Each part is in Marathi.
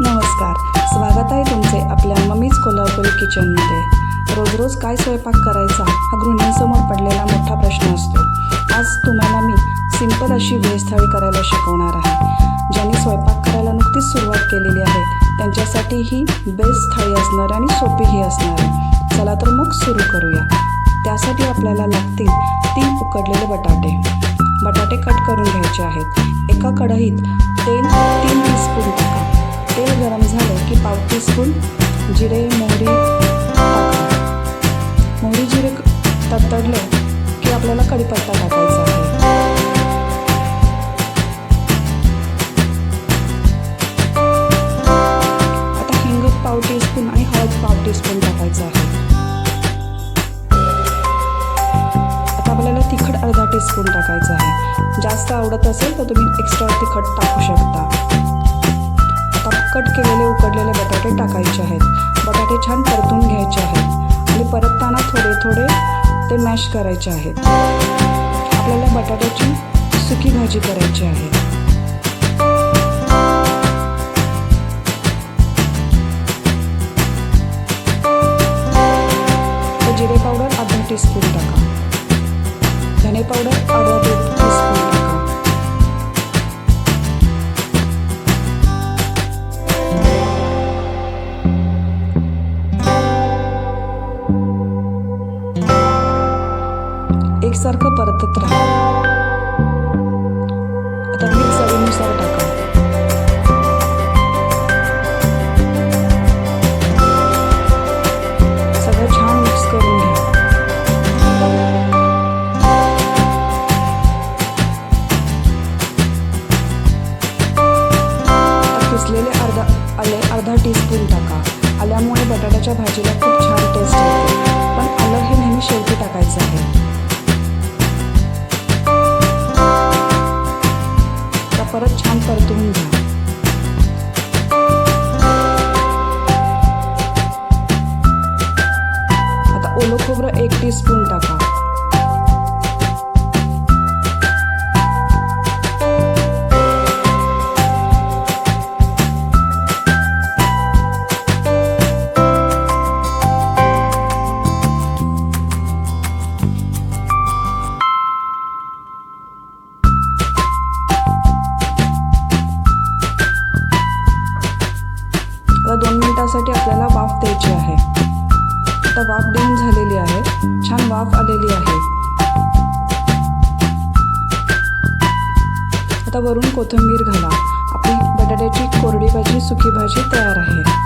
नमस्कार. स्वागत आहे तुमचे आपल्या मम्मीज कोल्हापुरी किचनमध्ये. रोज रोज काय स्वयंपाक करायचा हा गृहिणींसमोर पडलेला मोठा प्रश्न असतो. आज तुम्हाला मी सिंपल अशी व्हेज थाळी करायला शिकवणार आहे. ज्यांनी स्वयंपाक करायला नुकतीच सुरुवात केलेली आहे त्यांच्यासाठी ही बेस्ट थाळी असणार आणि सोपीही असणार आहे. चला तर मग सुरू करूया. त्यासाठी आपल्याला लागतील तीन उकडलेले बटाटे. बटाटे कट करून घ्यायचे आहेत. एका कढईत तेल तीन टीस्पून टाका तेल गरम झालं की पाव टीस्पून जिरे मोहरी टाका मोहरी जिरे तडतडले की आपल्याला कढीपत्ता टाकायचा आहे. आता हिंग पाव टीस्पून आणि हळद पाव टीस्पून टाकायचं आहे. आता आपल्याला तिखट अर्धा टीस्पून टाकायचं आहे. जास्त आवडत असेल तर तुम्ही एक्स्ट्रा तिखट टाकू शकता. कट केलेले उकडलेले बटाटे टाकायचे आहेत. बटाटे छान परतून घ्यायचे आहेत आणि परतताना थोडे थोडे ते मॅश करायचे आहेत. आपल्याला बटाट्याची सुकी भाजी करायची आहे. जिरे पावडर अर्धा टीस्पून टाका. धने पावडर अर्धा टीस्पून टाका. एकसारखं परतत राहा. आता मीठ चवीनुसार टाका. सगळं छान मिक्स करून घ्या. आता किसलेले अर्धा आले अर्धा टीस्पून टाका. आल्यामुळे बटाट्याच्या भाजीला खूप आता दोन मिनिटासाठी आपल्याला वाफ द्यायची आहे. आता वाफ देऊन झालेली आहे. छान वाफ आलेली आहे. आता वरून कोथिंबीर घाला. आपली बटाट्याची कोरडी भाजी सुकी भाजी तयार आहे.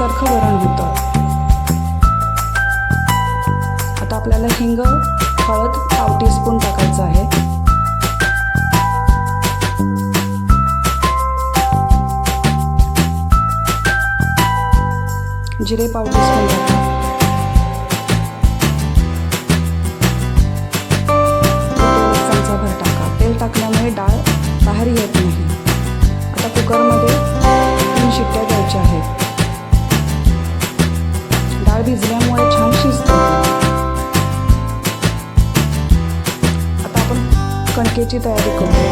एकसारखं वरण होतं. आता आपल्याला हिंग हळद पाव टीस्पून टाकायचं आहे. जिरे पाव टीस्पून टाका. चमचाभर टाका. तेल टाकल्यामुळे डाळ बाहेर येत नाही. डाळ भिजल्यामुळे छान शिजते. आता आपण कणकेची तयारी करू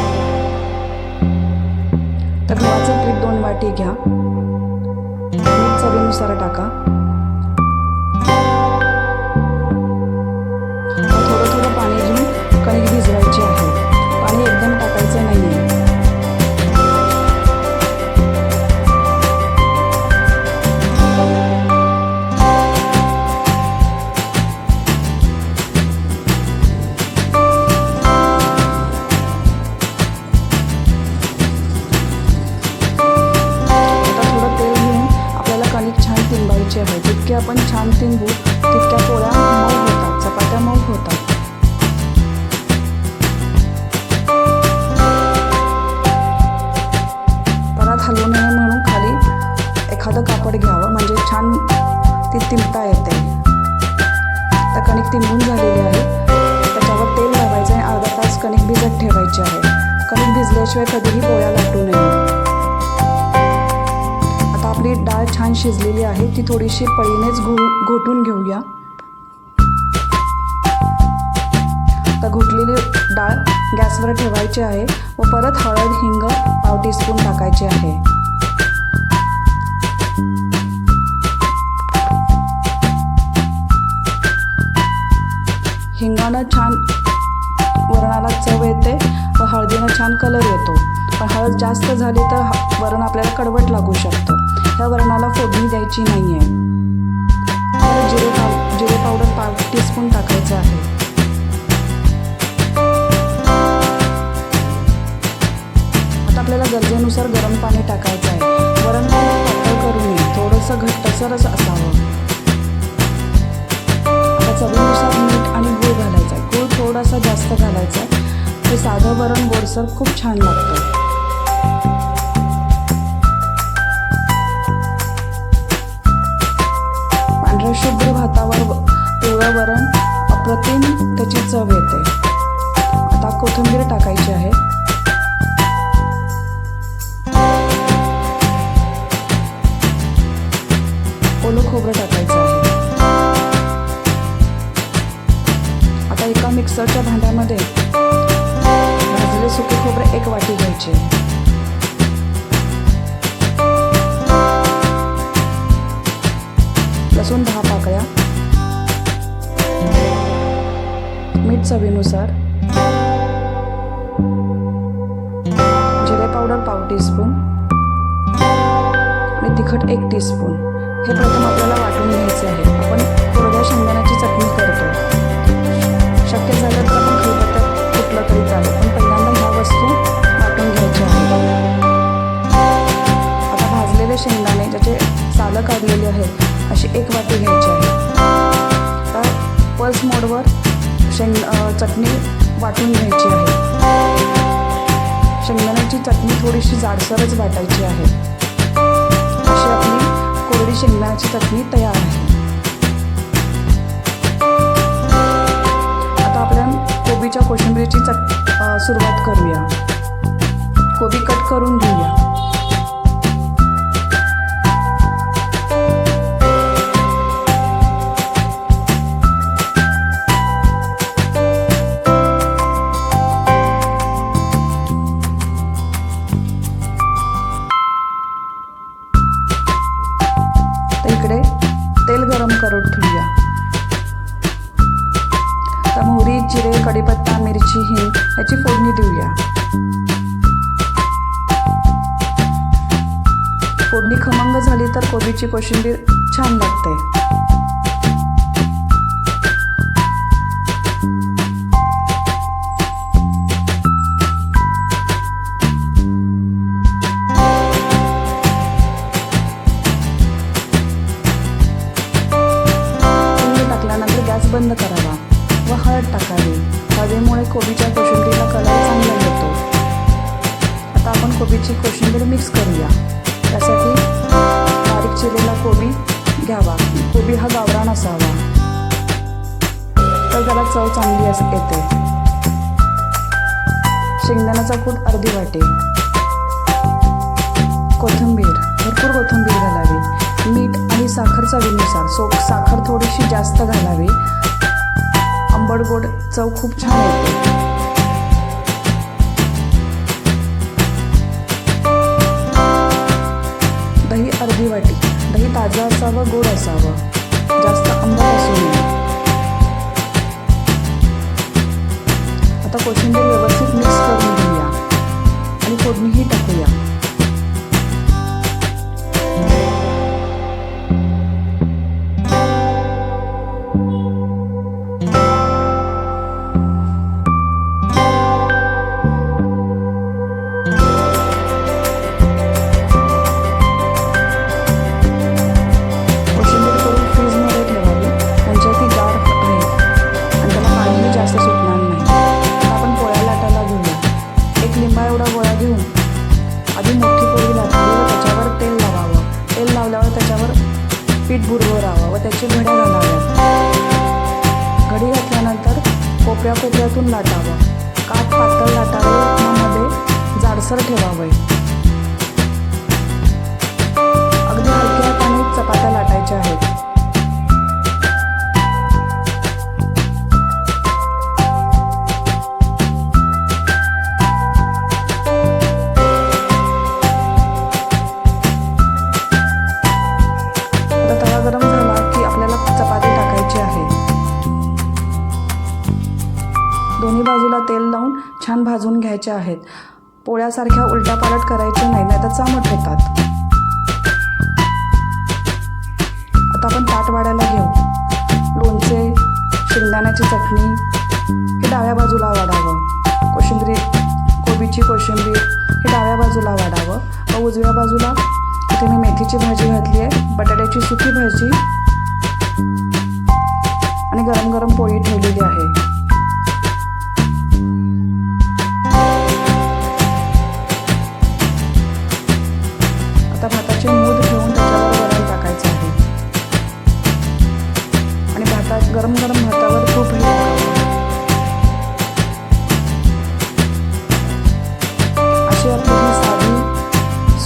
तर गव्हाचं पीठ दोन वाटी घ्या. मीठ चवीनुसार टाका. आपण छान शिंबू तितक्या पोळ्या मऊ होतात चपात्या मऊ होतात. परत हलवू नये म्हणून खाली एखादं कापड घ्यावं म्हणजे छान ती तिंबता येते. तर कणिक तिंबून झालेली आहे. त्याच्यावर तेल लावायचं आणि अर्धा तास कणिक भिजत ठेवायची आहे. कणिक भिजल्याशिवाय कधीही पोळ्या लाटू नये. आपली डाळ छान शिजलेली आहे. ती थोडीशी पळीनेच घो घोटून घेऊया. तर घोटलेली डाळ गॅसवर ठेवायची आहे व परत हळद हिंग पाव टीस्पून टाकायचे आहे. हिंगानं छान वरणाला चव येते व हळदीनं छान कलर येतो. पण हळद जास्त झाली तर वरण आपल्याला कडवट लागू शकतं. वातावरणाला वरणाला फोडणी द्यायची नाही आहे थोडं जिरे पाव जिरे पावडर पाव टीस्पून टाकायचं आहे. आता आपल्याला गरजेनुसार गरम पाणी टाकायचं आहे. वरण पाणी पातळ करू नये थोडंसं घट्टसरच असावं. आता चवीनुसार मीठ आणि गूळ घालायचा आहे. गूळ थोडासा जास्त घालायचा आहे. ते साधं वरण गोडसर खूप छान लागतं. पांढऱ्या शुभ्र भातावर पिवळं वरण अप्रतिम त्याची चव येते. आता कोथिंबीर टाकायची आहे. ओलं खोबरं टाकायचं आहे. आता एका मिक्सरच्या भांड्यामध्ये भाजलेले सुके खोबरे एक वाटी घ्यायचे. लसूण दहा पाकळ्या. मीठ चवीनुसार. जिरे पावडर पाव टीस्पून आणि तिखट एक टीस्पून हे प्रथम आपल्याला वाटून घ्यायचे आहे. आपण कोरड्या शेंगदाण्याची चटणी करतो थोडीशी जाडसरच वाटायची आहे. अशी आपली कोरडी शेंगदाण्याची चटणी तयार आहे. आता आपण कोबीच्या कोशिंबीरीची चट सुरुवात करूया. कोबी कट करून घेऊया. तर कोशिंबीर छान लागते टाकल्यानंतर गॅस बंद करावा व हळद टाकावी. हळदीमुळे कोबीच्या कोशिंबीरला कलर चांगला येतो. आता आपण कोबीची कोशिंबीर मिक्स करूया. त्यासाठी चिरलेला कोबी घ्यावा. कोबी हा गावरान असावा. तर त्याला चव चांगली अस येते. शेंगदाण्याचा कूट अर्धी वाटी. कोथिंबीर भरपूर कोथिंबीर घालावी. मीठ आणि साखर चवीनुसार. सो साखर थोडीशी जास्त घालावी. आंबट गोड चव खूप छान येते. दही अर्धी वाटी. दही ताजं असावं गोड असावं. जास्त आंबट असू नये. आता कोशिंबीर व्यवस्थित मिक्स करून घेऊया. आणि फोडणीही टाकूया. जास्त सुटणार नाही. आपण पोळ्या लाटायला घेऊया. एक लिंबा एवढा गोळा घेऊन आधी मोठी पोळी लाटावी व त्याच्यावर तेल लावावं. तेल लावल्यावर त्याच्यावर पीठ बुरवरावं व त्याची घड्या घालाव्या घडी घातल्यानंतर कोपऱ्या कोपऱ्यातून लाटावं. काठ पातळ लाटावं मध्ये जाडसर ठेवावं. छान भाजून घ्यायच्या आहेत. पोळ्यासारख्या उलटापालट करायच्या नाही नाही तर चामट होतात. आता आपण ताट वाढायला घेऊ. लोणचे शेंगदाण्याची चटणी हे डाव्या बाजूला वाढावं. कोशिंबीर कोबीची कोशिंबीर हे डाव्या बाजूला वाढावं. व उजव्या बाजूला इथे मी मेथीची भाजी घातली आहे बटाट्याची सुकी भाजी आणि गरम गरम पोळी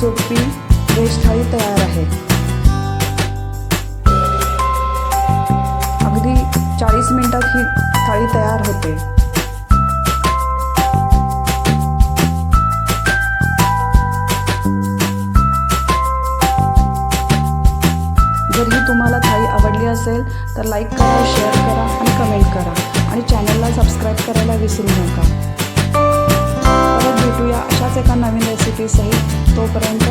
सोपी व्हेज थाळी तयार आहे. अगदी चाळीस मिनिटात ही थाळी तयार होते. जर ही तुम्हाला थाळी आवडली असेल तर लाईक करा शेअर करा आणि कमेंट करा. आणि चॅनलला सबस्क्राईब करायला विसरू नका. परत भेटूया अशाच एका नवीन रेसिपीसहित todo.